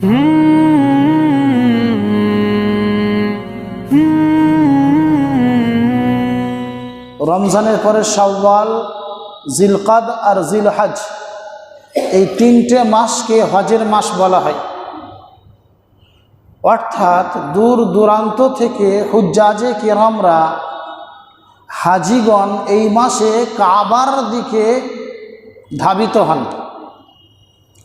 রমজানের পরে শাওয়াল, জিলকাদ আর জিল জিলহাজ। এই তিনটে মাসকে হজের মাস বলা হয়। অর্থাৎ দূর দূরান্ত থেকে হুজ্জাজে কেরামরা হাজিগণ এই মাসে কাবার দিকে ধাবিত হন।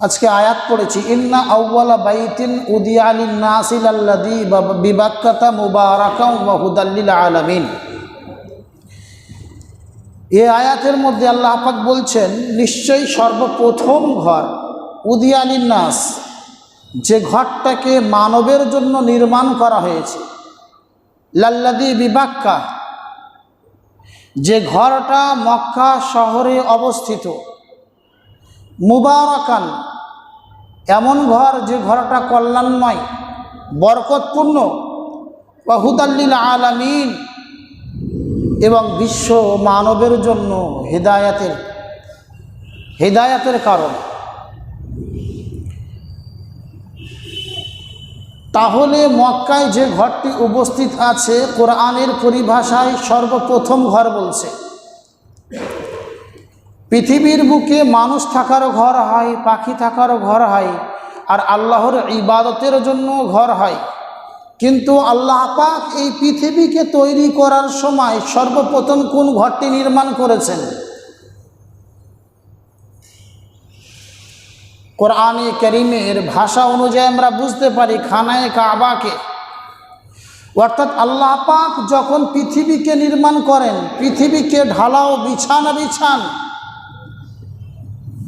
আজকে আয়াত পড়েছি, ইন্না আউ্বালা বাইতিন উদিয়ালিন নাসিল আল্লাদি বিবাক্কাতা মুবারাকাম ওয়াহুদাল্লিল আলামিন। এ আয়াতের মধ্যে আল্লাহ পাক বলছেন, নিশ্চয়ই সর্বপ্রথম ঘর উদিয়ালিন নাস যে ঘরটাকে মানবের জন্য নির্মাণ করা হয়েছে। লাল্লাদি বিবাক্কা, যে ঘরটা মক্কা শহরে অবস্থিত। মুবারকান। এমন ঘর যে ঘরটা কল্যাণময়, বরকতপূর্ণ। বাহুদাল্লিল আলামিন। এবং বিশ্ব মানবের জন্য হেদায়াতের হেদায়াতের কারণ। তাহলে মক্কায় যে ঘরটি উপস্থিত আছে, কোরআনের পরিভাষায় সর্বপ্রথম ঘর বলছে। পৃথিবীর বুকে মানুষ থাকারও ঘর হয়, পাখি থাকারও ঘর হয়, আর আল্লাহর ইবাদতের জন্য ঘর হয়। কিন্তু আল্লাহ পাক এই পৃথিবীকে তৈরি করার সময় সর্বপ্রথম কোন ঘরটি নির্মাণ করেছেন? কোরআনে করিমের ভাষা অনুযায়ী আমরা বুঝতে পারি খানায় কাবাকে। অর্থাৎ আল্লাহ পাক যখন পৃথিবীকে নির্মাণ করেন, পৃথিবীকে ঢালাও বিছানা বিছান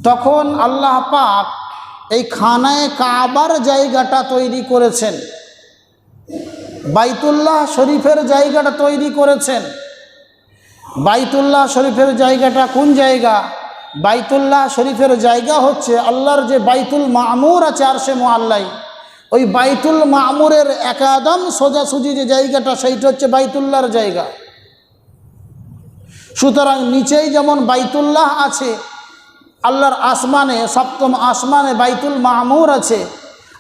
তখন আল্লাহ পাক এই খানায় কাবার জায়গাটা তৈরি করেছেন। বাইতুল্লাহ শরীফের জায়গাটা তৈরি করেছেন। বাইতুল্লাহ শরীফের জায়গাটা কোন জায়গা? বাইতুল্লাহ শরীফের জায়গা হচ্ছে আল্লাহর যে বাইতুল মামুর আছে আর সে মোয়াল্লাই। ওই বাইতুল মামুরের একাদম সোজাসুজি যে জায়গাটা, সেইটা হচ্ছে বাইতুল্লাহর জায়গা। সুতরাং নিচেই যেমন বাইতুল্লাহ আছে আল্লাহর আসমানে, সপ্তম আসমানে বাইতুল মামুর আছে।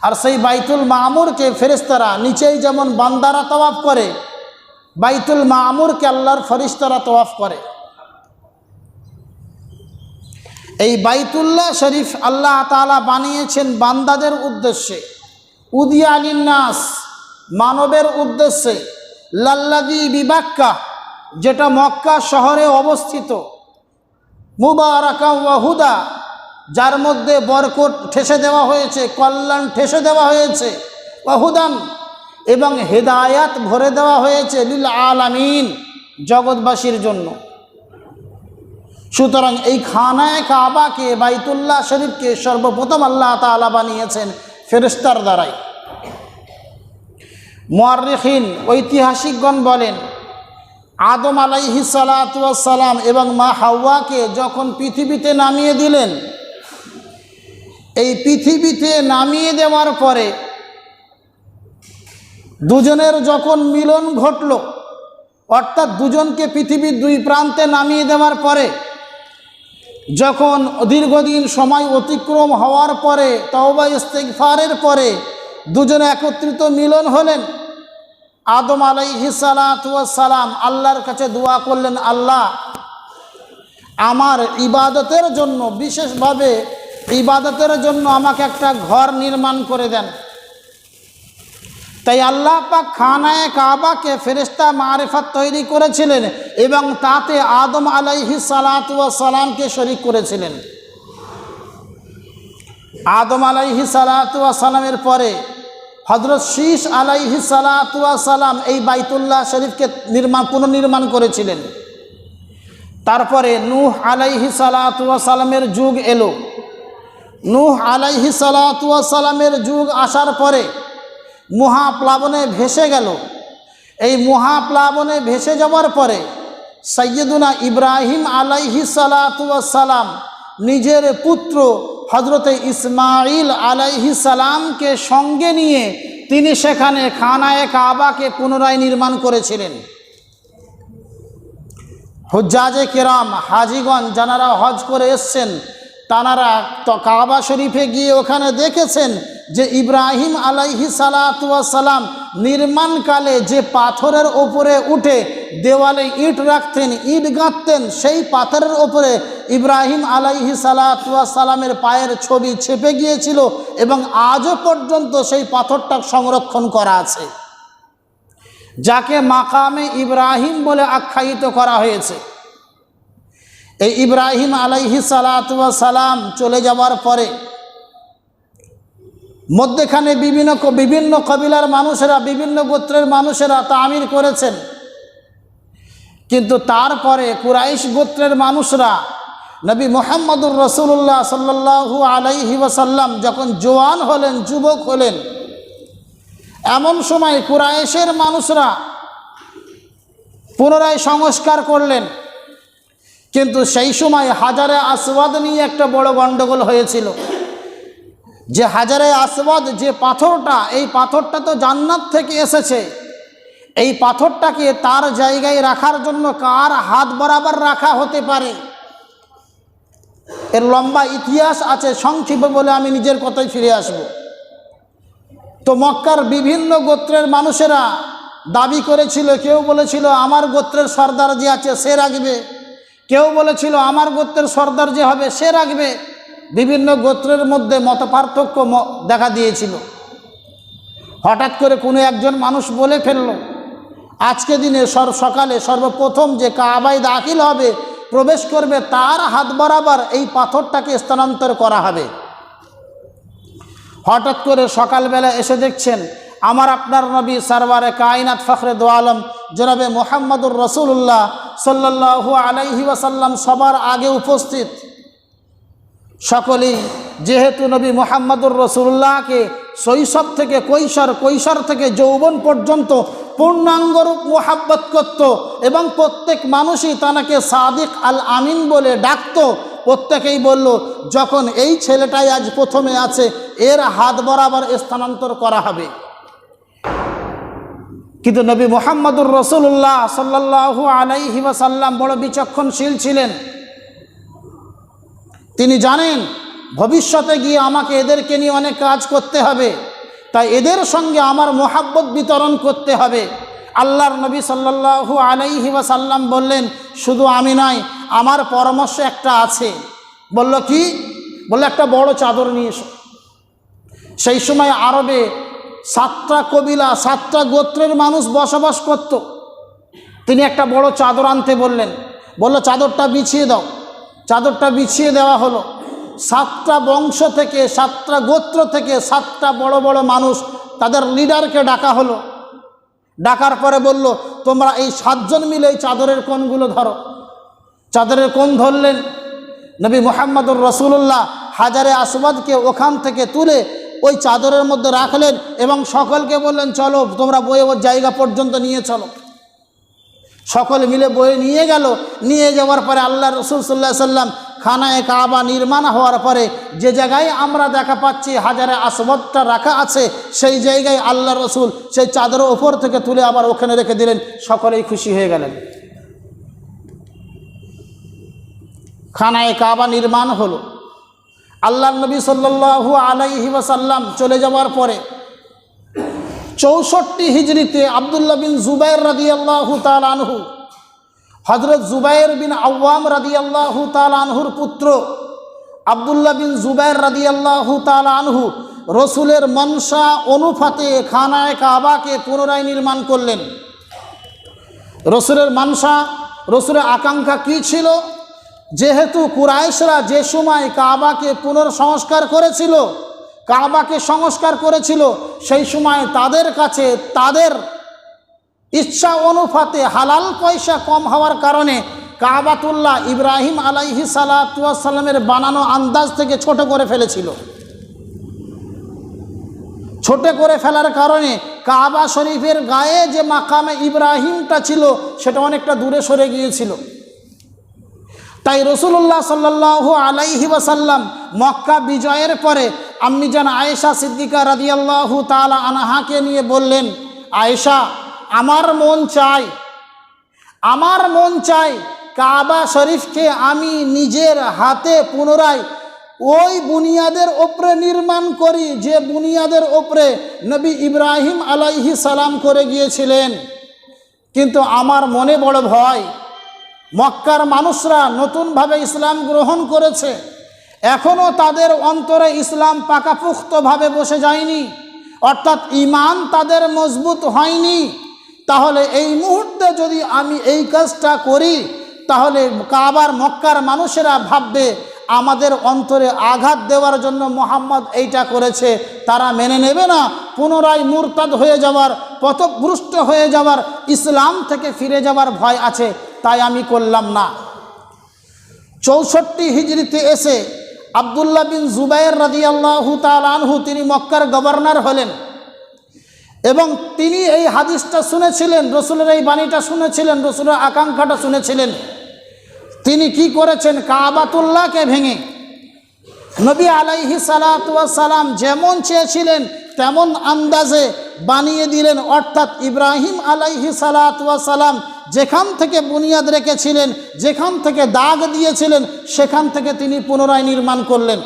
আর সেই বাইতুল মামুরকে ফেরেস্তারা নিচেই যেমন বান্দারা তওয়াফ করে, বাইতুল মামুরকে আল্লাহর ফরিস্তারা তওয়াফ করে। এই বাইতুল্লাহ শরীফ আল্লাহ তালা বানিয়েছেন বান্দাদের উদ্দেশ্যে। উদিয়ালিনাস মানবের উদ্দেশ্যে। লাল্লাদি বিবাক্কা, যেটা মক্কা শহরে অবস্থিত। মুবারাকা ওয়াহুদা যার মধ্যে বরকট ঠেসে দেওয়া হয়েছে, কল্যাণ ঠেসে দেওয়া হয়েছে ওয়াহুদান এবং হেদায়াত ভরে দেওয়া হয়েছে লীল আলামিন, জগৎবাসীর জন্য। সুতরাং এই খানায় কাবাকে, বাইতুল্লাহ শরীফকে সর্বপ্রথম আল্লাহ তালা বানিয়েছেন ফেরেস্তার দ্বারাই। মোয়ারিখিন ঐতিহাসিকগণ বলেন আদম আলাইহি সালাম এবং মা হাওয়াকে যখন পৃথিবীতে নামিয়ে দিলেন, এই পৃথিবীতে নামিয়ে দেওয়ার পরে দুজনের যখন মিলন ঘটল, অর্থাৎ দুজনকে পৃথিবীর দুই প্রান্তে নামিয়ে দেওয়ার পরে, যখন দীর্ঘদিন সময় অতিক্রম হওয়ার পরে, তওবা ইস্তেকফারের পরে দুজনে একত্রিত মিলন হলেন। আদম আলাইহি সালাম আল্লাহর কাছে দোয়া করলেন, আল্লাহ, আমার ইবাদতের জন্য, বিশেষভাবে ইবাদতের জন্য আমাকে একটা ঘর নির্মাণ করে দেন। তাই আল্লাহ পাক খানায় কাবাকে ফেরিস্তা মারেফাত তৈরি করেছিলেন এবং তাতে আদম আলাইহি সালামকে শরিক করেছিলেন। আদম আলাইহি সালামের পরে হজরত শীষ আলাইহি সালাম এই বাইতুল্লাহ শরীফকে নির্মাণ, পুনর্নির্মাণ করেছিলেন। তারপরে নূহ আলাইহি সালামের যুগ এলো। নূহ আলাইহি সালামের যুগ আসার পরে মহাপ্লাবনে ভেসে গেল। এই মহাপ্লাবনে ভেসে যাওয়ার পরে সৈয়দুনা ইব্রাহিম আলাইহি সালাম নিজের পুত্র হজরতে ইসমাইল আলাইহি সালামকে সঙ্গে নিয়ে তিনি সেখানে খানায় কাবাকে পুনরায় নির্মাণ করেছিলেন। হজ্জাজে কেরাম হাজিগঞ্জ যারা হজ করে এসছেন, তানারা তো কাবা শরীফে গিয়ে ওখানে দেখেছেন যে ইব্রাহিম আলাইহি সালাম নির্মাণকালে যে পাথরের ওপরে উঠে দেওয়ালে ইট রাখতেন, ইট গাঁথতেন, সেই পাথরের ওপরে ইব্রাহিম আলাইহি সালামের পায়ের ছবি ছেপে গিয়েছিল এবং আজও পর্যন্ত সেই পাথরটা সংরক্ষণ করা আছে। যাকে মাকামে ইব্রাহিম বলে আখ্যায়িত করা হয়েছে। এই ইব্রাহিম আলাইহি সালাম চলে যাওয়ার পরে মধ্যেখানে বিভিন্ন বিভিন্ন কবিলার মানুষেরা, বিভিন্ন গোত্রের মানুষেরা তামির করেছেন। কিন্তু তারপরে কুরাইশ গোত্রের মানুষরা নবী মোহাম্মদুর রসুল্লাহ সাল্লাহু আলাইহি ওয়াসাল্লাম যখন জোয়ান হলেন, যুবক হলেন, এমন সময় কুরাইশের মানুষরা পুনরায় সংস্কার করলেন। কিন্তু সেই সময় হাজারে আসওয়াদ নিয়ে একটা বড় গণ্ডগোল হয়েছিল। যে হাজারে আসওয়াদ যে পাথরটা, এই পাথরটা তো জান্নাত থেকে এসেছে। এই পাথরটাকে তার জায়গায় রাখার জন্য কার হাত বরাবর রাখা হতে পারে? এর লম্বা ইতিহাস আছে, সংক্ষেপে বলে আমি নিজের কথায় ফিরে আসব। তো মক্কার বিভিন্ন গোত্রের মানুষেরা দাবি করেছিল, কেউ বলেছিল, আমার গোত্রের সর্দার যে আছে সে রাখবে। কেউ বলেছিল, আমার গোত্রের সর্দার যে হবে সে রাখবে। বিভিন্ন গোত্রের মধ্যে মত দেখা দিয়েছিল। হঠাৎ করে কোনো একজন মানুষ বলে ফেলল আজকে দিনে সর সকালে সর্বপ্রথম যে কাবাই দাখিল হবে, প্রবেশ করবে তার হাত বরাবর এই পাথরটাকে স্থানান্তর করা হবে। হঠাৎ করে সকালবেলা এসে দেখছেন, আমার আপনার নবী সারবারে কায়নাত ফখরে দোয়ালম জনাবে মোহাম্মদুর রসুল্লাহ সাল্লাহু আলাইহি ওয়াসাল্লাম সবার আগে উপস্থিত। সকলেই, যেহেতু নবী মোহাম্মদুর রসুল্লাহকে শৈশব থেকে কৈশোর কৈশোর থেকে যৌবন পর্যন্ত পূর্ণাঙ্গরূপ মোহাব্বত করত এবং প্রত্যেক মানুষই তানাকে সাদিক আল আমিন বলে ডাকত, প্রত্যেকেই বলল, যখন এই ছেলেটাই আজ প্রথমে আছে, এর হাত বরাবর স্থানান্তর করা হবে। কিন্তু নবী মোহাম্মদুর রসুল্লাহ সাল্লাহু আলাইহি ওয়াসাল্লাম বড় বিচক্ষণশীল ছিলেন। তিনি জানেন, ভবিষ্যতে গিয়ে আমাকে এদেরকে নিয়ে অনেক কাজ করতে হবে। তাই এদের সঙ্গে আমার মোহাব্বত বিতরণ করতে হবে। আল্লাহর নবী সাল্লাহু আলাইহি ওয়াসাল্লাম বললেন, শুধু আমি নয়, আমার পরামর্শ একটা আছে। বলল, কি? বলল, একটা বড় চাদর নিয়ে এসো। সেই সময় আরবে সাতটা কবিলা, সাতটা গোত্রের মানুষ বসবাস করত। তিনি একটা বড় চাদর আনতে বললেন। বলল, চাদরটা বিছিয়ে দাও। চাদরটা বিছিয়ে দেওয়া হলো। সাতটা বংশ থেকে, সাতটা গোত্র থেকে সাতটা বড় বড় মানুষ তাদের লিডারকে ডাকা হলো। ডাকার পরে বলল, তোমরা এই সাতজন মিলে এই চাদরের কোনগুলো ধরো। চাদরের কোন ধরলেন নবী মোহাম্মদুর রসুল্লাহ হাজারে আসবাদকে ওখান থেকে তুলে ওই চাদরের মধ্যে রাখলেন এবং সকলকে বললেন, চলো, তোমরা বয়ে ওর জায়গা পর্যন্ত নিয়ে চলো। সকলে মিলে বয়ে নিয়ে গেল। নিয়ে যাওয়ার পরে আল্লাহ রসুল সাল্লাহ সাল্লাম খানায় কাবা নির্মাণ হওয়ার পরে যে জায়গায় আমরা দেখা পাচ্ছি হাজারে আসবদটা রাখা আছে, সেই জায়গায় আল্লাহ রসুল সেই চাদরের ওপর থেকে তুলে আবার ওখানে রেখে দিলেন। সকলেই খুশি হয়ে গেলেন। খানায় কাবা নির্মাণ হলো। আল্লাহ নবী সাল্লু আলাইহি ওয়াসাল্লাম চলে যাওয়ার পরে চৌষট্টি হিজড়িতে আবদুল্লাহ বিন জুবাইর রাদি আল্লাহু আনহু হজরত জুবাইর বিন আওয়াম রাদি আল্লাহু আনহুর পুত্র আবদুল্লাহ বিন জুবাইর রাদি আল্লাহু আনহু রসুলের মনসা অনুপাতে খানায় কাবাকে পুনরায় নির্মাণ করলেন। রসুলের মানসা, রসুলের আকাঙ্ক্ষা কী ছিল? যেহেতু কুরাইশরা যে সময় কাবাকে পুনর্সংস্কার করেছিল কাবাকে সংস্কার করেছিল, সেই সময় তাদের কাছে তাদের ইচ্ছা অনুপাতে হালাল পয়সা কম হওয়ার কারণে কাবাতুল্লাহ ইব্রাহিম আলাইহি সালাতামের বানানো আন্দাজ থেকে ছোট করে ফেলেছিল। ছোট করে ফেলার কারণে কাবা শরীফের গায়ে যে মাকামে ইব্রাহিমটা ছিল, সেটা অনেকটা দূরে সরে গিয়েছিল। তাই রসুল্লাহ সাল্লাহ আলাইহি ওয়াসাল্লাম মক্কা বিজয়ের পরে আম্মি জান আয়েশা সিদ্দিকা রাদিয়াল্লাহু তালা আনাহাকে নিয়ে বললেন, আয়েশা, আমার মন চাই, আমার মন চাই কাবা শরীফকে আমি নিজের হাতে পুনরায় ওই বুনিয়াদের ওপরে নির্মাণ করি যে বুনিয়াদের ওপরে নবী ইব্রাহিম আলাইহি সালাম করে গিয়েছিলেন। কিন্তু আমার মনে বড় ভয় মক্কার মানুষরা নতুনভাবে ইসলাম গ্রহণ করেছে। এখনও তাদের অন্তরে ইসলাম পাকাপুক্তভাবে বসে যায়নি। অর্থাৎ ইমান তাদের মজবুত হয়নি। তাহলে এই মুহূর্তে যদি আমি এই কাজটা করি, তাহলে কাবার মক্কার মানুষেরা ভাববে, আমাদের অন্তরে আঘাত দেওয়ার জন্য মোহাম্মদ এইটা করেছে। তারা মেনে নেবে না, পুনরায় মুরতাদ হয়ে যাওয়ার, পথভ্রষ্ট হয়ে যাওয়ার, ইসলাম থেকে ফিরে যাওয়ার ভয় আছে। তাই আমি করলাম না। চৌষট্টি হিজড়িতে এসে আবদুল্লাহ বিন জুবাইর রাদিয়াল্লাহু তাআলা আনহু তিনি মক্কার গভর্নর হলেন এবং তিনি এই হাদিসটা শুনেছিলেন, রসুলের এই বাণীটা শুনেছিলেন, রসুলের আকাঙ্ক্ষাটা শুনেছিলেন। তিনি কি করেছেন? কাবাতুল্লাহকে ভেঙে নবী আলাইহি সালাম যেমন চেয়েছিলেন, তেমন আন্দাজে বানিয়ে দিলেন। অর্থাৎ ইব্রাহিম আলাইহি সালাম যেখান থেকে বুনিয়াদ রেখেছিলেন, যেখান থেকে দাগ দিয়েছিলেন, সেখান থেকে তিনি পুনরায় নির্মাণ করলেন।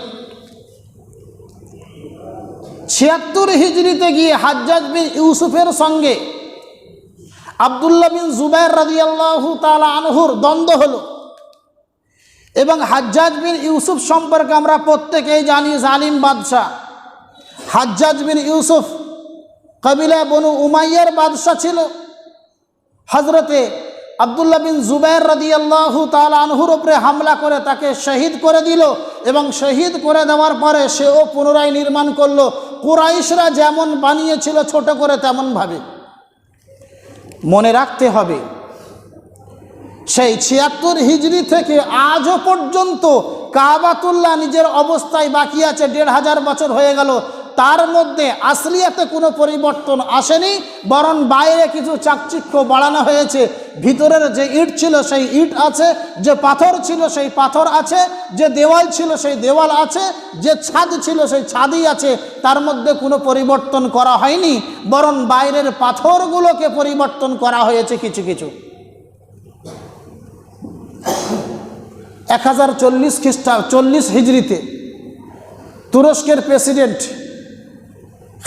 ছিয়াত্তর হিজড়িতে গিয়ে হাজ্জাজ বিন ইউসুফের সঙ্গে আবদুল্লাহ বিন জুবাইর রাদিয়াল্লাহু তাআলা আনহুর দ্বন্দ্ব হলো। এবং হাজ্জাজ বিন ইউসুফ সম্পর্কে আমরা প্রত্যেকেই জানি, জালিম বাদশাহ। হাজ্জাজ বিন ইউসুফ কবিলা বনু উমাইয়ার বাদশাহ ছিল। হজরতে আবদুল্লাহ বিন জুবাইর রাদিয়াল্লাহু তাআলা আনহুর উপরে হামলা করে তাকে শহীদ করে দিল এবং শহীদ করে দেওয়ার পরে সেও পুনরায় নির্মাণ করল। কুরাইশরা যেমন বানিয়েছিল ছোট করে তেমনভাবে। মনে রাখতে হবে, সেই ছিয়াত্তর হিজড়ি থেকে আজও পর্যন্ত কাবাতুল্লাহ নিজের অবস্থায় বাকি আছে, দেড় হাজার বছর হয়ে গেল। তার মধ্যে আসলিয়াতে কোনো পরিবর্তন আসেনি, বরং বাইরে কিছু চাকচিক্য বাড়ানো হয়েছে। ভিতরের যে ইট ছিল সেই ইট আছে, যে পাথর ছিল সেই পাথর আছে, যে দেওয়াল ছিল সেই দেওয়াল আছে, যে ছাদ ছিল সেই ছাদই আছে। তার মধ্যে কোনো পরিবর্তন করা হয়নি, বরং বাইরের পাথরগুলোকে পরিবর্তন করা হয়েছে কিছু কিছু। এক হাজার চল্লিশ খ্রিস্টা চল্লিশ হিজড়িতে তুরস্কের প্রেসিডেন্ট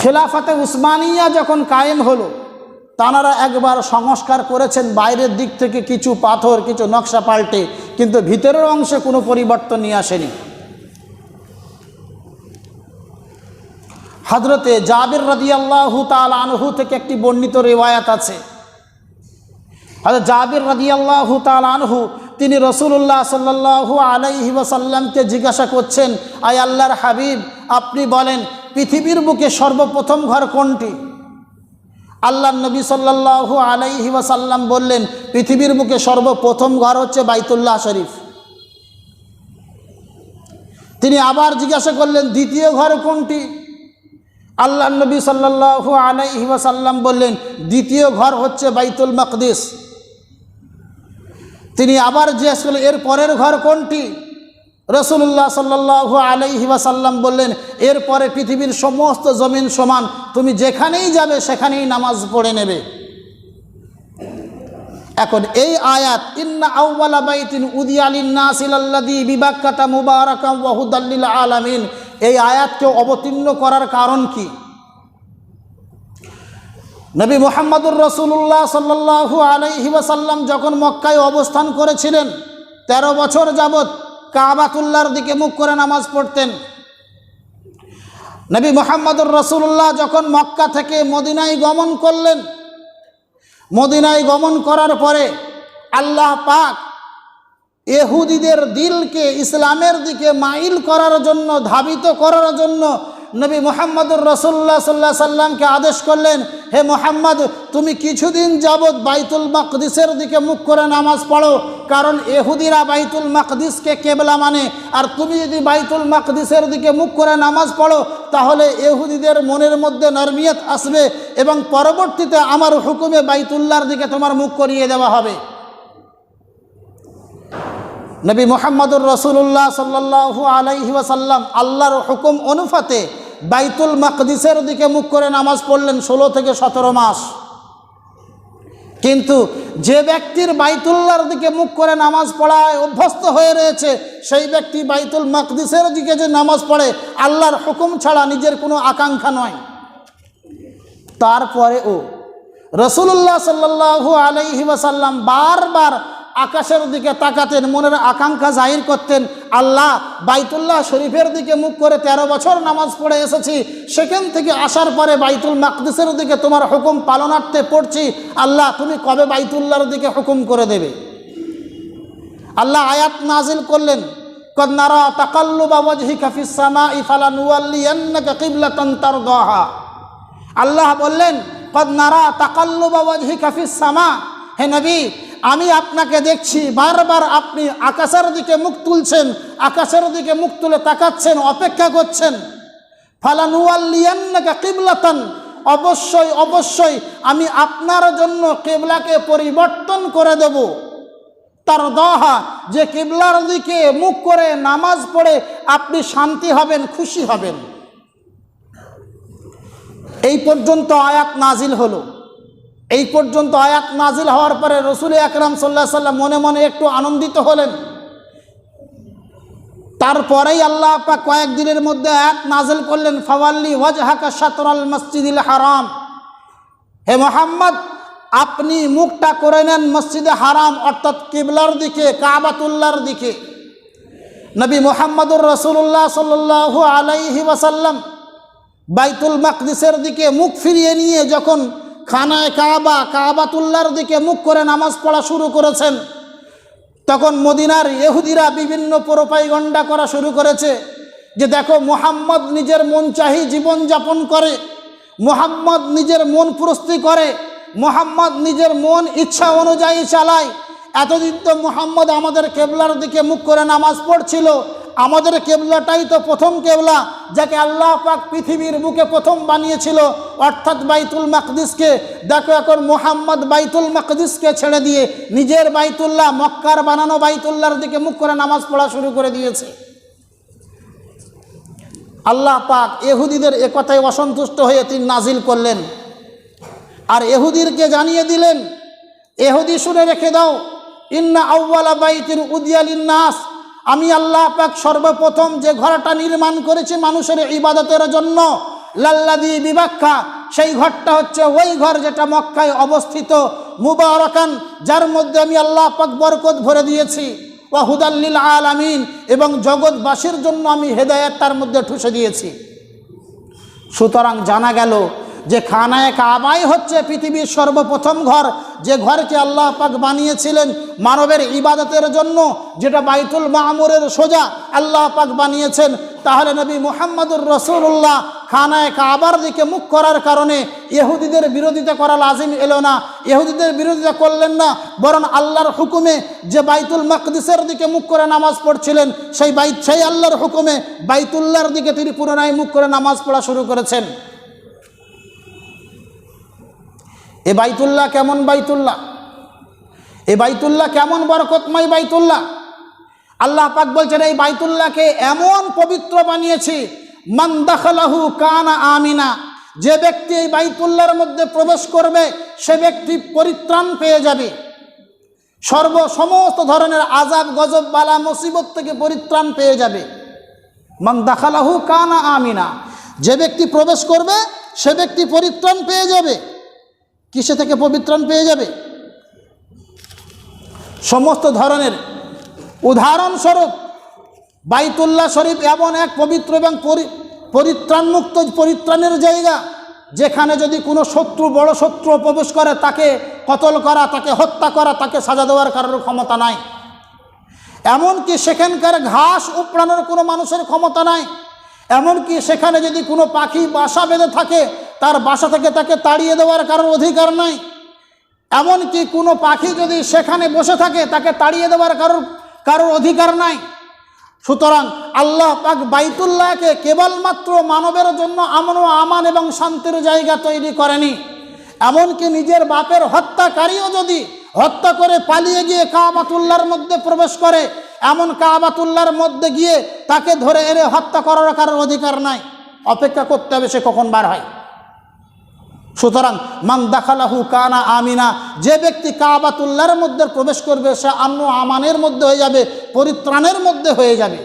খেলাফাতে উসমানিয়া যখন কায়েম হলো তানারা একবার সংস্কার করেছেন বাইরের দিক থেকে কিছু পাথর, কিছু নকশা পাল্টে, কিন্তু ভিতরের অংশে কোনো পরিবর্তন নিয়ে আসেনি। হজরতে জাবির রাদিয়াল্লাহু তাল আনহু থেকে একটি বর্ণিত রেওয়ায়াত আছে। হজরত জাবির রাদিয়াল্লাহু তাল আনহু, তিনি রসুল্লাহ সাল্লাহু আলাইহি ওয়াসাল্লামকে জিজ্ঞাসা করছেন, আয় আল্লাহর হাবিব, আপনি বলেন পৃথিবীর বুকে সর্বপ্রথম ঘর কোনটি? আল্লাহ নবী সাল্লাহু আলাইহি ওয়াসাল্লাম বললেন, পৃথিবীর বুকে সর্বপ্রথম ঘর হচ্ছে বাইতুল্লাহ শরীফ। তিনি আবার জিজ্ঞাসা করলেন, দ্বিতীয় ঘর কোনটি? আল্লাহ নবী সাল্লাহু আলাইহি ওয়াসাল্লাম বললেন, দ্বিতীয় ঘর হচ্ছে বাইতুল মকদিস। তিনি আবার জিজ্ঞেস করলেন, এর পরের ঘর কোনটি? রসুল্লাহ সাল্লাহ আলাইহি ওয়াসাল্লাম বললেন, এরপরে পৃথিবীর সমস্ত জমিন সমান, তুমি যেখানেই যাবে সেখানেই নামাজ পড়ে নেবে। এখন এই আয়াত, ইন্না আউ্বালা বাইতিন উদিয়ালিন্নাসিলাল্লাদি বিবাক্কাতা মুবারাকাম ওয়াহুদাল্লিল আলামিন। এই আয়াতকে অবতীর্ণ করার কারণ কি? নবী মোহাম্মদুর রসুল্লাহ সাল্লাহু আলাইহি ওয়াসাল্লাম যখন মক্কায় অবস্থান করেছিলেন ১৩ বছর যাবৎ কাবাতুল্লার দিকে মুখ করে নামাজ পড়তেন। নবী মোহাম্মদুর রসুল্লাহ যখন মক্কা থেকে মদিনায় গমন করলেন, মদিনায় গমন করার পরে আল্লাহ পাক এহুদিদের দিলকে ইসলামের দিকে মাইল করার জন্য, ধাবিত করার জন্য নবী মোহাম্মদুর রসুল্লাহ সাল্লাহ সাল্লামকে আদেশ করলেন, হে মোহাম্মদ, তুমি কিছুদিন যাবৎ বাইতুল মাকদিসের দিকে মুখ করে নামাজ পড়ো, কারণ এহুদিরা বাইতুল মাকদিসকে কেবলা মানে। আর তুমি যদি বাইতুল মাকদিসের দিকে মুখ করে নামাজ পড়ো, তাহলে এহুদিদের মনের মধ্যে নরমিয়ত আসবে এবং পরবর্তীতে আমার হুকুমে বাইতুল্লাহর দিকে তোমার মুখ করিয়ে দেওয়া হবে। নবী মোহাম্মদুর রসুল্লাহ সাল্লাহু আলাইহি ওয়াসাল্লাম আল্লাহর হুকুম অনুপাতে বাইতুল মাকদিসের দিকে মুখ করে নামাজ পড়লেন ষোলো থেকে সতেরো মাস। কিন্তু যে ব্যক্তির বাইতুল্লাহর দিকে মুখ করে নামাজ পড়ায় অভ্যস্ত হয়ে রয়েছে, সেই ব্যক্তি বাইতুল মাকদিসের দিকে যে নামাজ পড়ে, আল্লাহর হুকুম ছাড়া নিজের কোনো আকাঙ্ক্ষা নয়। তারপরে ও রসুল্লাহ সাল্লাহু আলাইহি ওয়াসাল্লাম বারবার আকাশের দিকে তাকাতেন, মনের আকাঙ্ক্ষা জাহির করতেন, আল্লাহ বাইতুল্লাহ শরীফের দিকে মুখ করে ১৩ বছর নামাজ পড়ে এসেছি, সেখান থেকে আসার পরে বাইতুল মাকদিসের দিকে তোমার হুকুম পালনার্থে পড়ছি, আল্লাহ তুমি কবে বাইতুল্লাহর দিকে হুকুম করে দেবে? আল্লাহ আয়াত নাজিল করলেন, কদ নারা তাকাল্লুবা ওয়াজহিকা ফিস সামাই ফালানুওয়াল্লিয়ান্নাকা কিবলাতান তারদাহা। আল্লাহ বললেন, কদ নারা তাকাল্লুবা ওয়াজহিকা ফিস সামা। হে নবী আমি আপনাকে দেখছি, বারবার আপনি আকাশের দিকে মুখ তুলছেন, আকাশের দিকে মুখ তুলে তাকাচ্ছেন, অপেক্ষা করছেন। ফালানুয়াল্লিয়ান্নাকা কিবলাতান। অবশ্যই অবশ্যই আমি আপনার জন্য কেবলাকে পরিবর্তন করে দেব। তার দহা, যে কেবলার দিকে মুখ করে নামাজ পড়ে আপনি শান্তি হবেন, খুশি হবেন। এই পর্যন্ত আয়াত নাজিল হলো। এই পর্যন্ত আয়াত নাজিল হওয়ার পরে রসুল আকরাম সাল্লাহ সাল্লাম মনে মনে একটু আনন্দিত হলেন। তারপরেই আল্লাহ পাক কয়েকদিনের মধ্যে আয়াত নাজিল করলেন, ফওয়াল্লি ওয়াজহাকা শাতরাল মসজিদিল হারাম। হে মোহাম্মদ, আপনি মুখটা করে নেন মসজিদে হারাম, অর্থাৎ কিবলার দিকে কাবাতুল্লার দিকে। নবী মোহাম্মদুর রসুল্লাহ সাল্লাহ আলাইহি ওয়াসাল্লাম বাইতুল মাকদিসের দিকে মুখ ফিরিয়ে নিয়ে যখন খানায় কাবা কাবাতুল্লার দিকে মুখ করে নামাজ পড়া শুরু করেছেন। তখন মদিনার ইহুদিরা বিভিন্ন প্রোপাইগন্ডা করা শুরু করেছে যে দেখো, মোহাম্মদ নিজের মন চাহি জীবনযাপন করে, মোহাম্মদ নিজের মন প্রস্তি করে, মোহাম্মদ নিজের মন ইচ্ছা অনুযায়ী চালায়। এতদিন তো মোহাম্মদ আমাদের কেবলার দিকে মুখ করে নামাজ পড়ছিল আমাদের কেবলাটাই তো প্রথম কেবলা, যাকে আল্লাহ পাক পৃথিবীর বুকে প্রথম বানিয়েছিল, অর্থাৎ বাইতুল মাকদিসকে। দেখো এখন মোহাম্মদ বাইতুল মাকদিসকে ছেড়ে দিয়ে নিজের বাইতুল্লাহ, মক্কার বানানো বাইতুল্লাহর দিকে মুখ করে নামাজ পড়া শুরু করে দিয়েছে। আল্লাহ পাক এহুদিদের একথায় অসন্তুষ্ট হয়ে তিনি নাজিল করলেন। আর এহুদিরকে জানিয়ে দিলেন, এহুদি শুনে রেখে দাও, ইন্না আউ্বালা বাইতির উদিয়ালিন নাস আমি আল্লাহ পাক সর্বপ্রথম যে ঘরটা নির্মাণ করেছি মানুষের ইবাদতের জন্য, লাল্লাদি বিবাক্ষা সেই ঘরটা হচ্ছে ওই ঘর যেটা মক্কায় অবস্থিত, মুবারকান, যার মধ্যে আমি আল্লাহ পাক বরকত ভরে দিয়েছি। ওয়াহুদাল্লিল আলামিন, এবং জগৎবাসীর জন্য আমি হেদায়ত তার মধ্যে ঠুসে দিয়েছি। সুতরাং জানা গেল যে খানায় কাবাই হচ্ছে পৃথিবীর সর্বপ্রথম ঘর, যে ঘরকে আল্লাহ পাক বানিয়েছিলেন মানবের ইবাদতের জন্য, যেটা বাইতুল মামুরের সোজা আল্লাহ পাক বানিয়েছেন, তাহলে নবী মোহাম্মদুর রসুল্লাহ খানায় কাবার দিকে মুখ করার কারণে ইহুদিদের বিরোধিতা করা লাজিম এলো না। ইহুদিদের বিরোধিতা করলেন না, বরং আল্লাহর হুকুমে যে বাইতুল মকদিসের দিকে মুখ করে নামাজ পড়ছিলেন, সেই বাইত সেই আল্লাহর হুকুমে বাইতুল্লাহর দিকে তিনি পুনরায় মুখ করে নামাজ পড়া শুরু করেছেন। এ বাইতুল্লাহ কেমন বাইতুল্লাহ? এ বাইতুল্লাহ কেমন বরকতময় বাইতুল্লাহ? আল্লাহ পাক বলছেন, এই বাইতুল্লাহকে এমন পবিত্র বানিয়েছি, মান দাখালাহু কানা আমিনা, যে ব্যক্তি এই বাইতুল্লাহর মধ্যে প্রবেশ করবে, সে ব্যক্তি পরিত্রাণ পেয়ে যাবে। সর্ব সমস্ত ধরনের আজাব গজব, বালা, মুসিবত থেকে পরিত্রাণ পেয়ে যাবে। মান দাখালাহু কানা আমিনা, যে ব্যক্তি প্রবেশ করবে, সে ব্যক্তি পরিত্রাণ পেয়ে যাবে। কিসে থেকে পবিত্রাণ পেয়ে যাবে? সমস্ত ধরনের উদাহরণস্বরূপ বাইতুল্লাহ শরীফ এমন এক পবিত্র এবং পরিত্রাণমুক্ত পরিত্রাণের জায়গা, যেখানে যদি কোনো শত্রু, বড় শত্রু প্রবেশ করে, তাকে কতল করা, তাকে হত্যা করা, তাকে সাজা দেওয়ার কারোর ক্ষমতা নাই। এমনকি সেখানকার ঘাস উপড়ানোর কোনো মানুষের ক্ষমতা নাই। এমনকি সেখানে যদি কোনো পাখি বাসা বেঁধে থাকে তার বাসা থেকে তাকে তাড়িয়ে দেওয়ার কারোর অধিকার নাই। এমনকি কোনো পাখি যদি সেখানে বসে থাকে, তাকে তাড়িয়ে দেওয়ার কারোর কারোর অধিকার নাই। সুতরাং আল্লাহ পাক বাইতুল্লাহকে কেবলমাত্র মানবের জন্য আমন আমান এবং শান্তির জায়গা তৈরি করেনি। এমনকি নিজের বাপের হত্যাকারীও যদি হত্যা করে পালিয়ে গিয়ে কাবাতুল্লার মধ্যে প্রবেশ করে, এমন কাবাতুল্লার মধ্যে গিয়ে তাকে ধরে এনে হত্যা করার কারোর অধিকার নাই। অপেক্ষা করতে হবে সে কখন বার হয়। সুতরাং মান দাখালাহু কানা আমিনা, যে ব্যক্তি কাবাতুল্লাহর মধ্যে প্রবেশ করবে, সে আম্ন আমানের মধ্যে হয়ে যাবে, পরিত্রাণের মধ্যে হয়ে যাবে।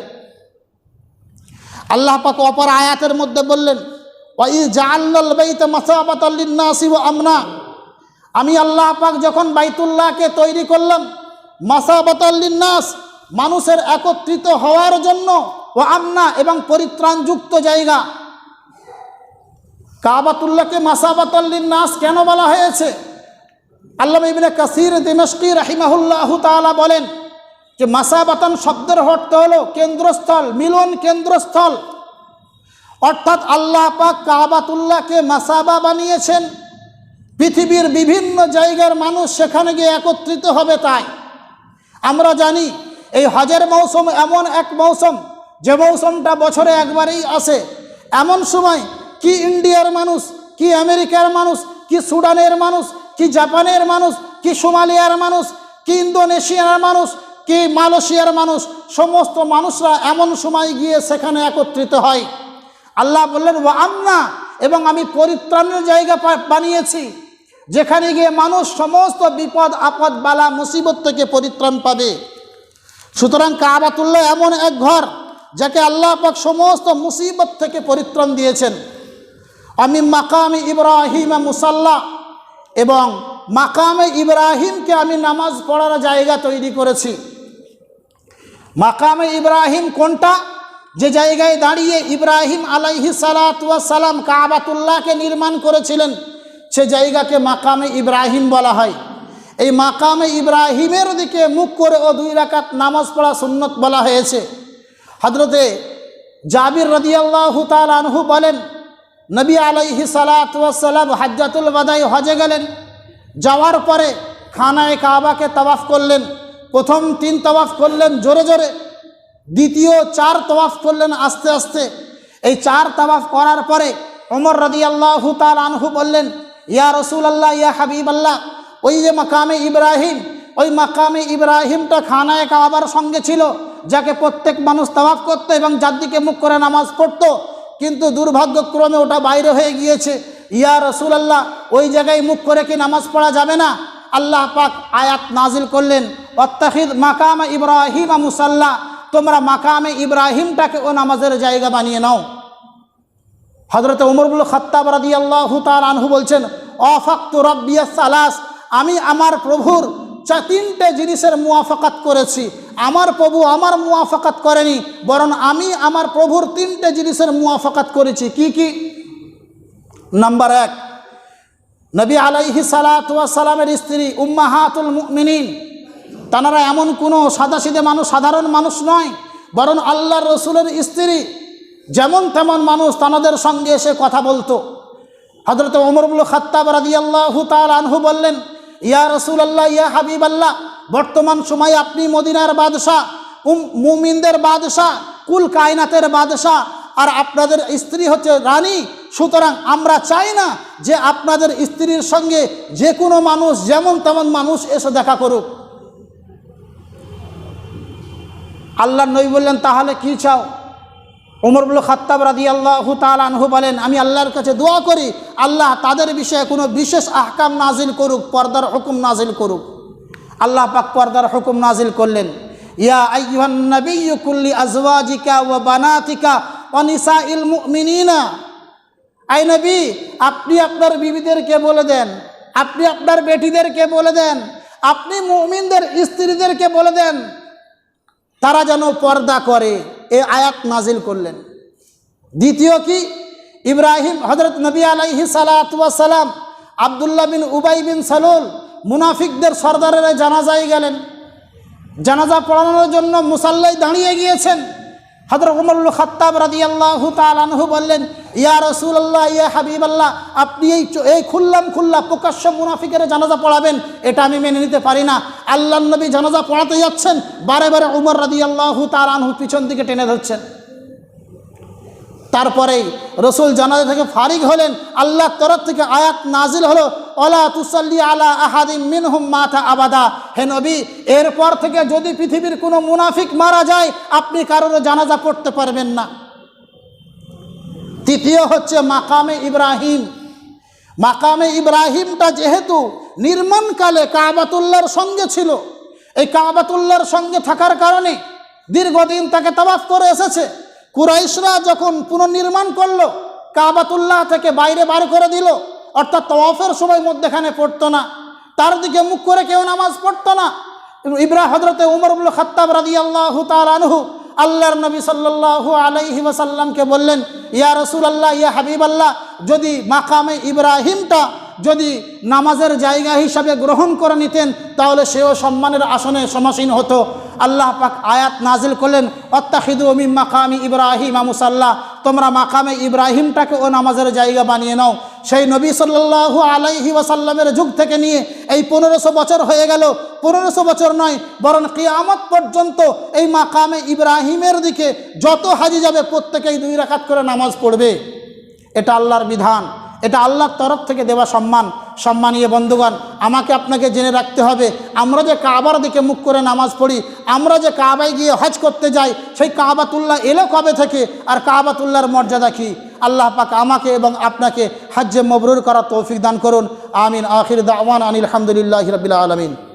আল্লাহ পাক অপর আয়াতের মধ্যে বললেন ওয়াই জাআল্লাল বাইতা মাসাবাতাল আমনা। আমি আল্লাহ পাক যখন বাইতুল্লাহকে তৈরি করলাম, মাসাবাতাল লিন-নাস, মানুষের একত্রিত হওয়ার জন্য ও আমনা এবং পরিত্রাণযুক্ত জায়গা কাবাতুল্লাহকে মাসাবাতাল্লিন নাস কেন বলা হয়েছে? আল্লাহ ইবনে কাসির দিমস্কি রাহিমাহুল্লাহ তাআলা বলেন যে মাসাবাতান শব্দের অর্থ হলো কেন্দ্রস্থল, মিলন কেন্দ্রস্থল। অর্থাৎ আল্লাহ পাক কাবাতুল্লাহকে মাসাবা বানিয়েছেন। পৃথিবীর বিভিন্ন জায়গার মানুষ সেখানে গিয়ে একত্রিত হবে তাই। আমরা জানি এই হজের মৌসুম এমন এক মৌসুম, যে মৌসুমটা বছরে একবারেই আসে। এমন সময় কি ইন্ডিয়ার মানুষ, কি আমেরিকার মানুষ, কি সুডানের মানুষ, কি জাপানের মানুষ, কি সোমালিয়ার মানুষ, কি ইন্দোনেশিয়ার মানুষ, কি মালয়েশিয়ার মানুষ, সমস্ত মানুষরা এমন সময় গিয়ে সেখানে একত্রিত হয়। আল্লাহ বললেন ও আমনা এবং আমি পরিত্রাণের জায়গা বানিয়েছি, যেখানে গিয়ে মানুষ সমস্ত বিপদ, আপদ, বালা, মুসিবত থেকে পরিত্রাণ পাবে। সুতরাং কাবাতুল্লাহ এমন এক ঘর, যাকে আল্লাহ পাক সমস্ত মুসিবত থেকে পরিত্রাণ দিয়েছেন। আমি মাকামে ইব্রাহিম মুসাল্লা এবং মাকামে ইব্রাহিমকে আমি নামাজ পড়ার জায়গা তৈরি করেছি। মাকামে ইব্রাহিম কোনটা? যে জায়গায় দাঁড়িয়ে ইব্রাহিম আলাইহি সালাম কাবাতুল্লাহকে নির্মাণ করেছিলেন, সে জায়গাকে মাকামে ইব্রাহিম বলা হয়। এই মাকামে ইব্রাহিমের দিকে মুখ করে ও দুই রাকাত নামাজ পড়া সুন্নত বলা হয়েছে। হজরতে জাবির রদিয়াল্লাহু তাল আনহু বলেন নবী আলাইহি সালাম হাজ্জাতুল বাদাই হজে গেলেন। যাওয়ার পরে খানায় কাবাকে তওয়াফ করলেন। প্রথম তিন তওয়াফ করলেন জোরে জোরে। দ্বিতীয় চার তওয়াফ করলেন আস্তে আস্তে। এই চার তওয়াফ করার পরে ওমর রদি আল্লাহ তাল আনহু বললেন, ইয়া রসুল আল্লাহ ইয়া হাবিব আল্লাহ ওই যে মাকামে ইব্রাহিম, ওই মাকামে ইব্রাহিমটা খানায় কাবার সঙ্গে ছিল, যাকে প্রত্যেক মানুষ তওয়াফ করতো এবং যার দিকে মুখ করে নামাজ পড়তো। কিন্তু দুর্ভাগ্যক্রমে ওটা বাইরে হয়ে গিয়েছে। ইয়া রসুল আল্লাহ ওই জায়গায় মুখ করে কি নামাজ পড়া যাবে না? আল্লাহ পাক আয়াত নাজিল করলেন অত্তাহিদ মাকাম ইব্রাহিম মুসাল্লা তোমরা মাকামে ইব্রাহিমটাকে ও নামাজের জায়গা বানিয়ে নাও। হজরত উমরবুল খত্তাব রাদি আল্লাহ তার আনহু বলছেন, অফাক্ত রব্বিয়া সালাস আমি আমার প্রভুর চা, তিনটে জিনিসের মুয়াফাকাত করেছি। আমার প্রভু আমার মুয়াফাকাত করেনি, বরং আমি আমার প্রভুর তিনটে জিনিসের মুয়াফাকাত করেছি। কি কি? নাম্বার এক, নবী আলাইহি সালামের স্ত্রী উম্মাহাতুল মুমিনিন। তানারা এমন কোনো সাদাসিদে মানুষ, সাধারণ মানুষ নয়, বরং আল্লাহর রসুলের স্ত্রী। যেমন তেমন মানুষ তানাদের সঙ্গে এসে কথা বলতো। হজরত ওমরবুল খত্তাব রাদি আল্লাহ তাল আনহু বললেন ইয়া রসুল আল্লাহ ইয়া হাবিব আল্লাহ বর্তমান সময়ে আপনি মদিনার বাদশাহ, উম, মুমিনদের বাদশাহ, কুল কায়নাতের বাদশাহ, আর আপনাদের স্ত্রী হচ্ছে রানী, সুতরাং আমরা চাই না যে আপনাদের স্ত্রীর সঙ্গে যে কোনো মানুষ, যেমন তেমন মানুষ এসে দেখা করুক। আল্লাহ নই বললেন, তাহলে কি চাও? ওমরবুল খাত্তাব রাদি আল্লাহ আনহু বলেন, আমি আল্লাহর কাছে দোয়া করি, আল্লাহ তাদের বিষয়ে কোনো বিশেষ আহকাম নাজিল করুক, পর্দার হুকুম নাজিল করুক। আল্লাহ পাক পর্দার হুকুম নাজিল করলেন, ইয়া আইয়ুহান নবিয়্যু কুল্লি আজওয়াজিকা ওয়া বানাতিকা ওয়া নিসাইল মুমিনিনা। আই নবী, আপনি আপনার বিবিদেরকে বলে দেন, আপনি আপনার বেটিদেরকে বলে দেন, আপনি মুমিনদের স্ত্রীদেরকে বলে দেন, তারা যেন পর্দা করে। এ আয়াত নাজিল করলেন। দ্বিতীয় কি? ইব্রাহিম হজরত নবী আলাইহি সালাম আবদুল্লাহ বিন উবাই বিন সালুল মুনাফিকদের সর্দারের জানাজাই গেলেন। জানাজা পড়ানোর জন্য মুসাল্লাই দাঁড়িয়ে গিয়েছেন। হজরত উমরুল খত্তাব রাজিয়াল্লাহু তালহু বললেন ইয়া রসুল আল্লাহ ইয়া হাবিব আল্লাহ আপনি এই এই খুল্লাম খুল্লা প্রকাশ্য মুনাফিকের জানাজা পড়াবেন, এটা আমি মেনে নিতে পারি না। আল্লাহ নবী জানাজা পড়াতে যাচ্ছেন, বারে বারে উমর রাদি আল্লাহ তালহু পিছন দিকে টেনে ধরছেন। তারপরেই রসুল জানাজা থেকে ফারিক হলেন আল্লাহ তরফ থেকে আয়াত নাজিল হলো, অলা তুসাল্লি আলা আহাদিম মিনহুম মাথা আবাদা। হে নবী, এরপর থেকে যদি পৃথিবীর কোনো মুনাফিক মারা যায়, আপনি কারোর জানাজা পড়তে পারবেন না। তৃতীয় হচ্ছে মাকামে ইব্রাহিম। মাকামে ইব্রাহিমটা যেহেতু নির্মাণকালে কাবাতুল্লার সঙ্গে ছিল, এই কাবাতুল্লার সঙ্গে থাকার কারণে দীর্ঘদিন তাকে তাবাফ করে এসেছে। কুরাইশরা যখন পুনর্নির্মাণ করল, কাবাতুল্লাহ থেকে বাইরে বার করে দিল, অর্থাৎ তওয়াফের সময় মধ্যেখানে পড়তো না, তার দিকে মুখ করে কেউ নামাজ পড়তো না। ইব্রা হজরতে উমর উল খত্তাব রাদি আল্লাহ আনহু আল্লাহর নবী সাল্লাল্লাহু আলাইহি ওয়াসাল্লামকে বললেন, ইয়া রসুল আল্লাহ ইয়া হাবিব আল্লাহ যদি মাকামে ইব্রাহিমটা যদি নামাজের জায়গা হিসাবে গ্রহণ করে নিতেন, তাহলে সেও সম্মানের আসনে সমাসীন হতো। আল্লাহ পাক আয়াত নাজিল করলেন অত্তাহিদু মিম মাকামি ইব্রাহিম মুসাল্লাহ, তোমরা মাকামে ইব্রাহিমটাকে ও নামাজের জায়গা বানিয়ে নাও। সেই নবী সাল্লাহু আলাইহি ওয়াসাল্লামের যুগ থেকে নিয়ে এই পনেরোশো বছর হয়ে গেল। পনেরোশো বছর নয়, বরং কিয়ামত পর্যন্ত এই মাকামে ইব্রাহিমের দিকে যত হাজি যাবে, প্রত্যেকেই দুই রাখাত করে নামাজ পড়বে। এটা আল্লাহর বিধান, এটা আল্লাহর তরফ থেকে দেওয়া সম্মান। সম্মানীয় বন্ধুগণ, আমাকে আপনাকে জেনে রাখতে হবে, আমরা যে কাবার দিকে মুখ করে নামাজ পড়ি, আমরা যে কাবায় গিয়ে হজ করতে যাই, সেই কাবাতুল্লাহ এলো কবে থেকে আর কাবাতুল্লাহর মর্যাদা কী? আল্লাহ পাক আমাকে এবং আপনাকে হজ্জে মবরুর করার তৌফিক দান করুন। আমিন। আখির দাওয়ান আনিল আলহামদুলিল্লাহ রবিল আলমিন।